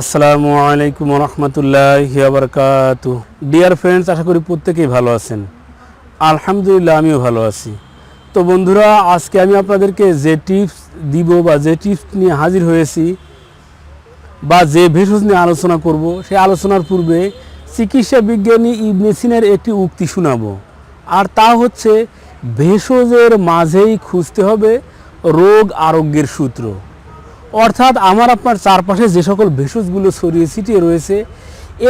আসসালামু আলাইকুম রহমতুল্লাহ বারকাত dear friends আশা করি প্রত্যেকেই ভালো আছেন। আলহামদুলিল্লাহ, আমিও ভালো আছি। তো বন্ধুরা, আজকে আমি আপনাদেরকে যে টিপস দিব বা যে টিপস নিয়ে হাজির হয়েছি বা যে ভেষজ নিয়ে আলোচনা করব, সেই আলোচনার পূর্বে চিকিৎসা বিজ্ঞানী ইবনে সিনার একটি উক্তি শোনাব। আর তা হচ্ছে, ভেষজের মাঝেই খুঁজতে হবে রোগ আরোগ্যের সূত্র। অর্থাৎ আমার আপনার চারপাশে যে সকল ভেষজগুলো ছড়িয়ে ছিটিয়ে রয়েছে,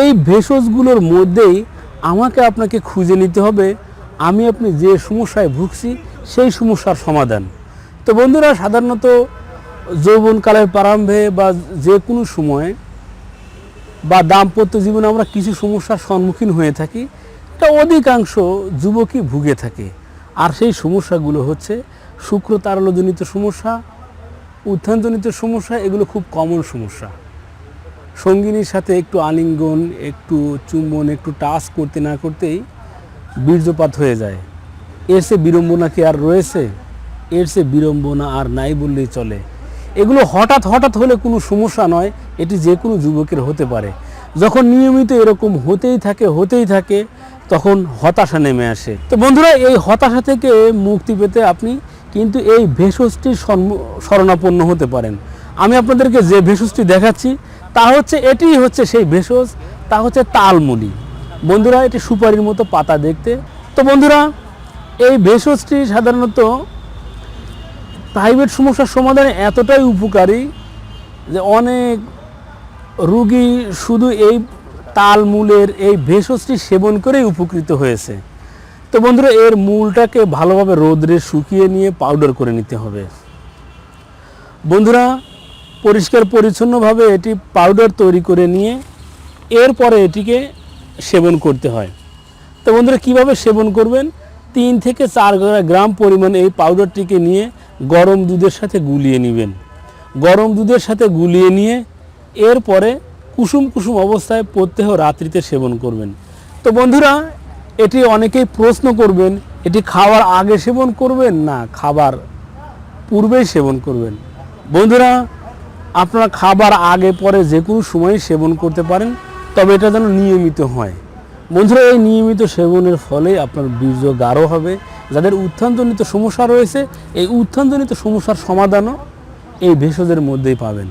এই ভেষজগুলোর মধ্যেই আমাকে আপনাকে খুঁজে নিতে হবে। আমি আপনি যে সমস্যায় ভুগছি, সেই সমস্যার সমাধান। তো বন্ধুরা, সাধারণত যৌবনকালের প্রারম্ভে বা যে কোনো সময়ে বা দাম্পত্য জীবনে আমরা কিছু সমস্যার সম্মুখীন হয়ে থাকি, তা অধিকাংশ যুবকই ভুগে থাকে। আর সেই সমস্যাগুলো হচ্ছে শুক্র তারলজনিত সমস্যা উত্থানজনিত সমস্যা, এগুলো খুব কমন সমস্যা। সঙ্গিনীর সাথে একটু আলিঙ্গন, একটু চুম্বন, একটু টাচ করতে না করতেই বীর্যপাত হয়ে যায়। এর সে বিড়ম্বনা কি আর রয়েছে? এর সে বিড়ম্বনা আর নাই বললেই চলে। এগুলো হঠাৎ হঠাৎ হলে কোনো সমস্যা নয়, এটি যে কোনো যুবকের হতে পারে। যখন নিয়মিত এরকম হতেই থাকে হতেই থাকে, তখন হতাশা নেমে আসে। তো বন্ধুরা, এই হতাশা থেকে মুক্তি পেতে আপনি কিন্তু এই ভেষজটির সন্মু- শরণাপন্ন হতে পারেন। আমি আপনাদেরকে যে ভেষজটি দেখাচ্ছি, তা হচ্ছে এটি হচ্ছে সেই ভেষজ, তা হচ্ছে তালমুলি বন্ধুরা, এটি সুপারির মতো পাতা দেখতে। তো বন্ধুরা, এই ভেষজটি সাধারণত প্রাইভেট সমস্যার সমাধানে এতটাই উপকারী যে অনেক রুগী শুধু এই তালমূলের এই ভেষজটি সেবন করেই উপকৃত হয়েছে। তো বন্ধুরা, এর মূলটাকে ভালোভাবে রোদ্রে শুকিয়ে নিয়ে পাউডার করে নিতে হবে। বন্ধুরা, পরিষ্কার পরিচ্ছন্নভাবে এটি পাউডার তৈরি করে নিয়ে এরপরে এটিকে সেবন করতে হয়। তো বন্ধুরা, কীভাবে সেবন করবেন? তিন থেকে চার গ্রাম পরিমাণ এই পাউডারটিকে নিয়ে গরম দুধের সাথে গুলিয়ে নেবেন। গরম দুধের সাথে গুলিয়ে নিয়ে এরপরে কুসুম কুসুম অবস্থায় প্রত্যহ রাত্রিতে সেবন করবেন। তো বন্ধুরা এটি অনেকেই প্রশ্ন করবেন, এটি খাওয়ার আগে সেবন করবেন না খাবার পূর্বেই সেবন করবেন? বন্ধুরা, আপনারা খাবার আগে পরে যে কোনো সময় সেবন করতে পারেন, তবে এটা যেন নিয়মিত হয়। বন্ধুরা, এই নিয়মিত সেবনের ফলে আপনার বীর্য গাঢ় হবে। যাদের উত্থানজনিত সমস্যা রয়েছে, এই উত্থানজনিত সমস্যার সমাধানও এই ভেষজের মধ্যেই পাবেন।